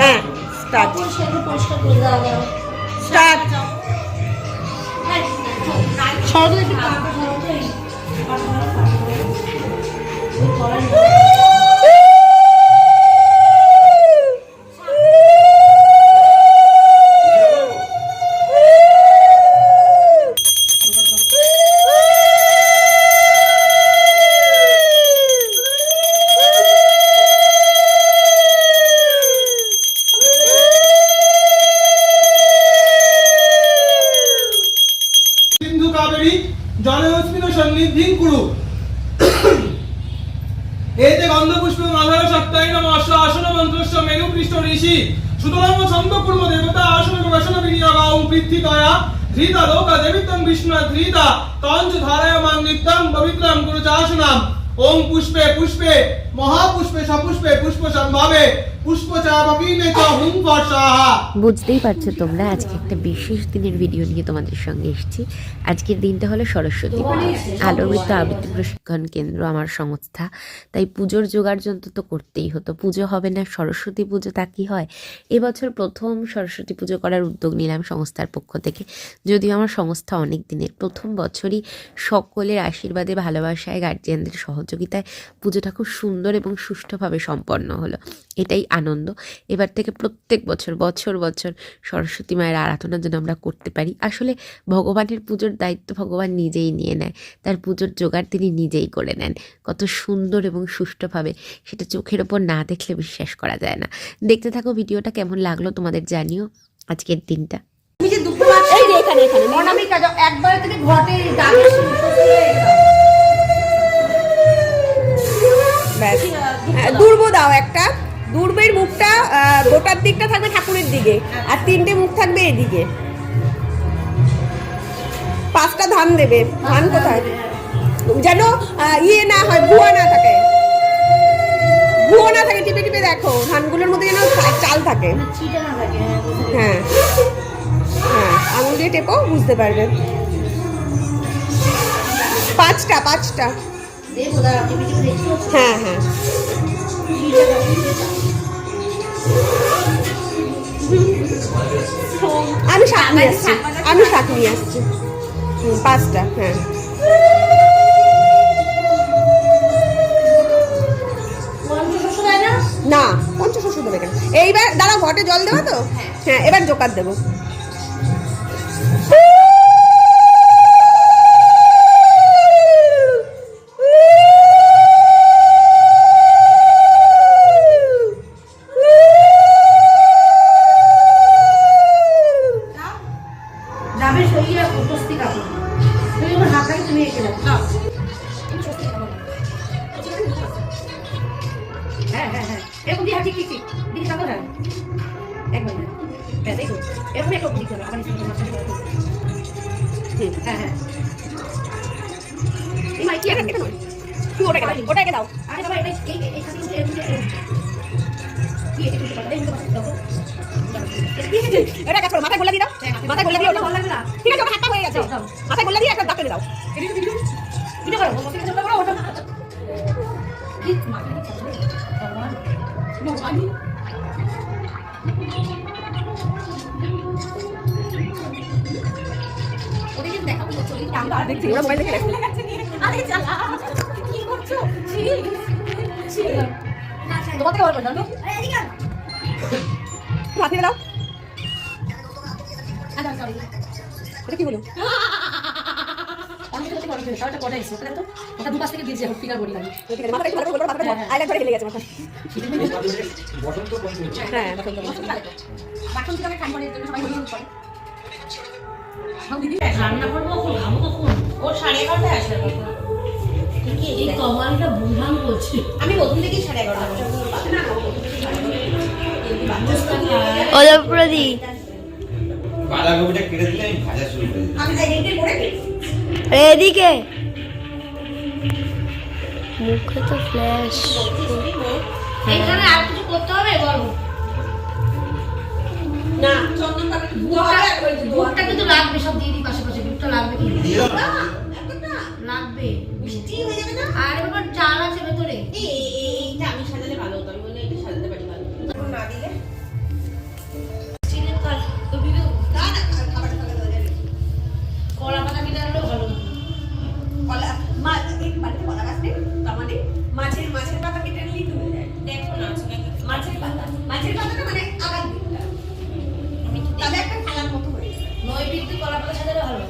হ্যাঁ start start সরকারি এতে গন্ধপুষ্প মাধার সত্তাই নম অশ্ব আসন মন্ত্রস্ব মেরু পৃষ্ঠ ঋষি। সুতরাং ছন্দ পূর্ব দেবতা আসন গবেষণ বিনিয়োগা ওম বৃদ্ধি দয়া। ধৃতা লোকা দেবিতম বিষ্ণু ধৃতা তঞ্চ ধারায়মান নিত্যং পবিত্রং গুরু চাসনাম। ওম পুষ্পে পুষ্পে, মহাপুষ্পে সপুষ্পে পুষ্প সম্ভাবে। বুঝতেই পারছ তোমরা, আজকে একটা বিশেষ দিনের ভিডিও নিয়ে তোমাদের সঙ্গে এসেছি। আজকের দিনটা হলো সরস্বতী পুজো। আলোকিত আবৃত্তি প্রশিক্ষণ কেন্দ্র আমার সংস্থা। তাই পুজোর জোগাড় যন্ত্র তো করতেই হতো। পুজো হবে না, সরস্বতী পুজো তা কি হয়? এবছর প্রথম সরস্বতী পুজো করার উদ্যোগ নিলাম সংস্থার পক্ষ থেকে। যদিও আমার সংস্থা অনেক দিনের, প্রথম বছরই সকলের আশীর্বাদে, ভালোবাসায় গার্জিয়ানদের সহযোগিতায় পুজোটা খুব সুন্দর এবং সুষ্ঠুভাবে সম্পন্ন হলো। এটাই আনন্দ। এবার থেকে প্রত্যেক বছর বছর বছর সরস্বতী মায়ের আরাধনা যেন আমরা করতে পারি। আসলে ভগবানের পুজোর দায়িত্ব ভগবান নিজেই নিয়ে নেয়। তার পুজোর জোগাড় তিনি নিজেই করে নেন। কত সুন্দর এবং সুষ্ঠুভাবে সেটা চোখের ওপর না দেখলে বিশ্বাস করা যায় না। দেখতে থাকো ভিডিওটা কেমন লাগল তোমাদের জানিও আজকের দিনটা। এখানে এখানে। অনামিকা একবার ঘটে হ্যাঁ, দুর্ব দাও একটা। দুর্বের মুখটা গোটার দিকটা থাকবে ঠাকুরের দিকে আর তিনটে মুখ থাকবে এদিকে। পাঁচটা ধান দেবে। ধান কোথায়? যেন ইয়ে না হয় ভুয়া না থাকে। ভুয়া না থাকে টিপে টিপে দেখো ধানগুলোর মধ্যে যেন চাল থাকে। হ্যাঁ, হ্যাঁ আঙুল দিয়ে টেপো বুঝতে পারবে। পাঁচটা পাঁচটা। হ্যাঁ হ্যাঁ। আমি শাক নিয়ে আসছি। আমি শাক নিয়ে আসছি। পাঁচটা হ্যাঁ। না পঞ্চাশ ওষুধ দেবে কেন? এইবার দাদা ঘটে জল দেবো তো? হ্যাঁ এবার জোকার দেবো। তুমি দাও হ্যাঁ হ্যাঁ হ্যাঁ। এরকম দিয়ে ঠিক ঠিক ঠিক। দিকে তাকাও হ্যাঁ দেখো। এরকম একটু হবে। হ্যাঁ হ্যাঁ। এই মাইক কেটে ওটাকে দাও ওটাকে দাও। আরে বাবা এটা এই এই কি এটা এটা কাজ করো মাথায় গোলা দিয়ে দাও। মাথায় গোলা দিয়ে ওটা ঠিক আছে ওটা হাতটা হয়ে গেছে। মাথায় গোলা দিয়ে একটা টেনে দাও। দেখছি ওরা মোবাইল দেখে আরে চালা কি করছ ছি ছি তোমার থেকে বলব জানো এদিকে দাও আচ্ছা সরি এটা কি হলো ওটা কটা এসে ওটা তো ওটা দুপাশ থেকে দিয়েছে ফিগার বডি লাগে। মাথাটা একটু ভালো করে মাথাটা আইলাইট করে হেলে গেছে মাথা হ্যাঁ বসন্ত বসন্ত। বাসন খাই করে সবাই হলুদ করে রান্না করব খাব কখন ও সাড়ে এগারোটায় আসবে এই কমালটা বুঝান করছে আমি প্রথম থেকেই সাড়ে এগারোটা বাঁধাকপিটা কেটে দিলে আমি ভাজা শুরু করে দিই আমি এদিকে। মুখে তো ফ্ল্যাশ এখানে আর কিছু করতে হবে? বলো। না চন্দন লাগবে সব মাছের মাছের পাতা কেটে নিলেই দেখো না মাছের পাতা? মাছের পাতাটা মানে আগার দিকটা তাহলে একটা খেলার মতো হয়ে নৈবৃত্তি পাতা সাজালে ভালো।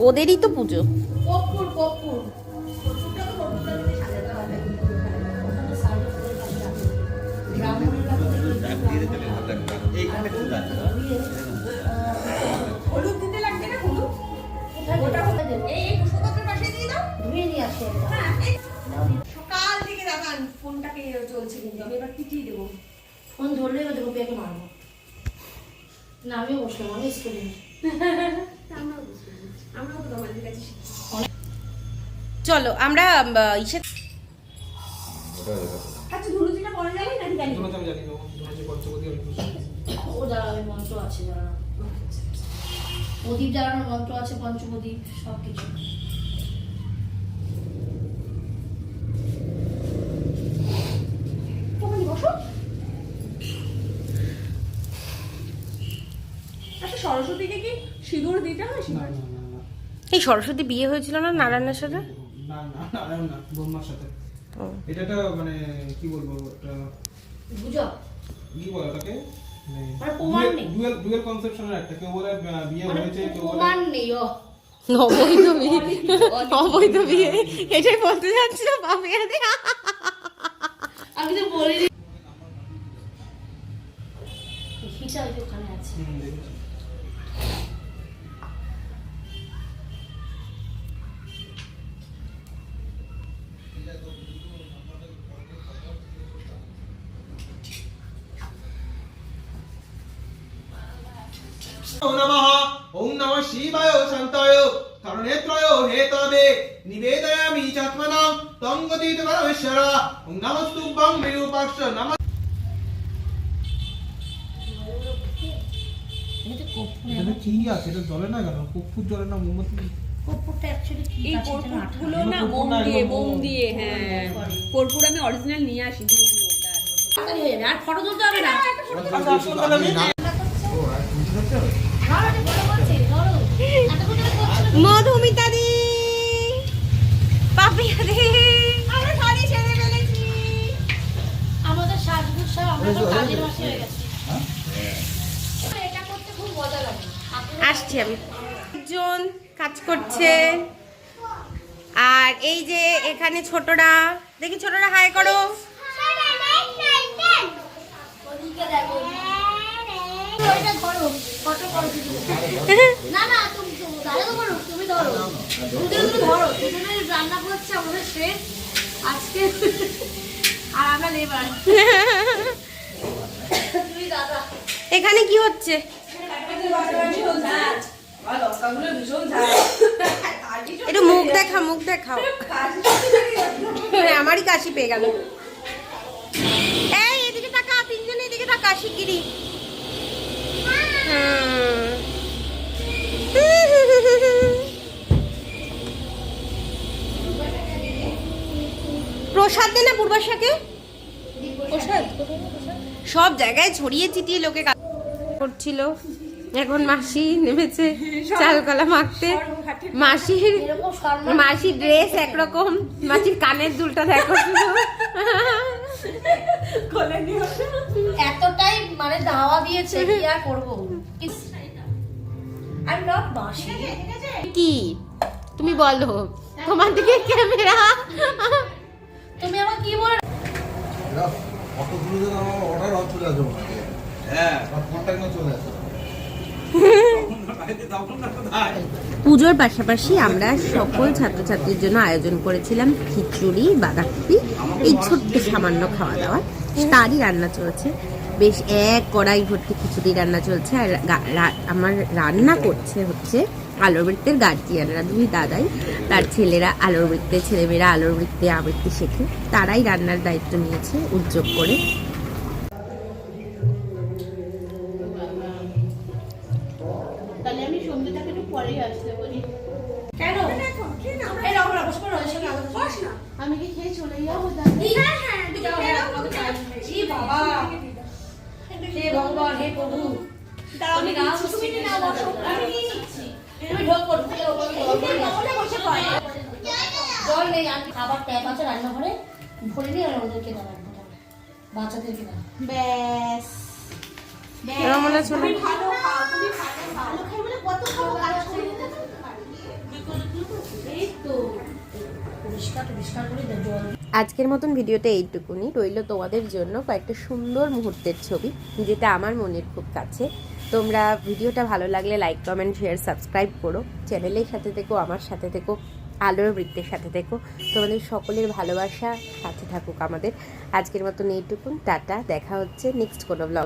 ওদেরই তো পুজো। কপুর কপুর হলুদ দিতে লাগবে না হলুদ ওটা এই এই পাশে দিয়ে দাও ধুয়ে নিয়ে আসি একটা। হ্যাঁ এই সকাল থেকে দাদান ফোনটাকে চলছে কিন্তু আমি এবার পিটিয়ে দেবো ফোন ধরলে এবার দেবো পেকে মারবো না আমিও বসলাম আমি আমরাও তো তোমাদের কাছে চলো আমরা ইসে। আচ্ছা ধুনুচিটা পরে যাবে নাকি জানি আমি জানি আমি খুশি ও জ্বালাবে মন্ত্র আছে জ্বালানো প্রদীপ জ্বালানোর মন্ত্র আছে পঞ্চপ্রদীপ সব কিছু আচ্ছা সরস্বতীকে কি সিঁদুর দিতে হয় এই সরস্বতী বিয়ে হয়েছিল না নারায়ণের সাথে? না না নারায়ণ না ব্রহ্মার সাথে। এটা একটা মানে কি বলব একটা বুঝো কি বলে ওটাকে? মানে প্রমাণ নেই। ডুয়েল ডুয়েল কনসেপশনের একটা। কেউ বলে বিয়ে মানে হয়েছে কেউ প্রমাণ নেই ও। অবৈধ বিয়ে। অবৈধ বিয়ে। এটাই বলতে যাচ্ছিলাম আমি আমি তো বলিনি। হিসাব ওখানে আছে নমঃ। ওম নমঃ শিবায় শান্তায়। করণেত্রয় হেতবে। নিবেদয়ামি চাত্মনাং। তং গতিত পরমেশ্বর। ওম নমস্তুভ্যং বিরূপাক্ষ নমঃ। এটা কি আছে? এটা জ্বলে না কেন? কর্পূর জ্বলে না মোমবাতি? কর্পূরটা অ্যাকচুয়ালি কি? এই। কর্পূরগুলো না কর্পূর দিয়ে মোম। দিয়ে হ্যাঁ। কর্পূর আমি অরিজিনাল নিয়ে আসি। হয়ে। আর ফটো তুলতে হবে না। মধুমিতা দি পাপিয়া দি আমরা শাড়ি ছেড়ে ফেলেছি। আমাদের সাজগুজ সব আমরা এখন কাজের মাসে হয়ে গেছি। এটা করতে খুব মজা লাগে। আসছি আমি। একজন কাজ করছে। আর এই যে এখানে ছোটরা দেখি ছোটরা হাই করো। দেখো। ওইটা ধরো, ফটো করো দুজনে। না না তুমি তুমি তো করো তুমি ধরো। দুজনে ধরো রান্না করছে আমাদের শেষ। আজকে আর আমরা লেবার তুমি দাদা এখানে কি হচ্ছে? একটু মুখ দেখা মুখ দেখাও। আমারই কাশি পেয়ে গেল। এই এদিকে টাকা তিনজনে এদিকে টাকা শিগগিরি প্রসাদ দে না পূর্বাশাকে? প্রসাদ? সব জায়গায় ছড়িয়ে ছিটিয়ে লোকে করছিল। এখন মাসি নেমেছে চালকলা মাখতে। মাসির মাসির ড্রেস একরকম। মাসির কানের দুলটা দেখো। এতটাই মানে দাওয়া দিয়েছে কি আর করব? আই নট মাসি কি? তুমি বলো তোমার দিকে ক্যামেরা। তুমি আমার কি বলে অত আমার অর্ডার অফ চলে আসবে হ্যাঁ। চলে কোথায় পুজোর পাশাপাশি আমরা সকল ছাত্রছাত্রীর জন্য আয়োজন করেছিলাম খিচুড়ি বাঁধাকপি এই ছোট্ট সামান্য খাওয়া দাওয়া। তারই রান্না চলছে। বেশ এক কড়াই ভর্তি খিচুড়ি রান্না চলছে, আর আমার রান্না করছে হচ্ছে আলোর বৃত্তের গার্জিয়ানরা দুই দাদাই। তার ছেলেরা আলোর বৃত্তে ছেলেমেয়েরা আলোর বৃত্তে আবৃত্তি শেখে। তারাই রান্নার দায়িত্ব নিয়েছে, উদ্যোগ করে জল নিয়ে আসো। ওখানে বসে খাও। জল নেই আর খাবার ট্যাপ আছে রান্নাঘরে ভরে নিয়ে আর ওদেরকে দাঁড়ান বাচ্চাদেরকে দাঁড়ান ব্যাস। রমনা চলে ভালো খাও তুমি ভালো খাই বলে কত খাব? কাজ করি এই তো। পরিষ্কার পরিষ্কার করে দে জল। আজকের মতন ভিডিওটা এইটুকুনি। রইল তোমাদের জন্য কয়েকটা সুন্দর মুহূর্তের ছবি যেটা আমার মনের খুব কাছে। তোমরা ভিডিওটা ভালো লাগলে লাইক কমেন্ট শেয়ার সাবস্ক্রাইব করো। চ্যানেলের সাথে থেকো, আমার সাথে থেকো, আলোর বৃত্তের সাথে থেকো। তোমাদের সকলের ভালোবাসা সাথে থাকুক আমাদের। আজকের মতন এইটুকুন, টাটা, দেখা হচ্ছে নেক্সট কোনো ব্লগ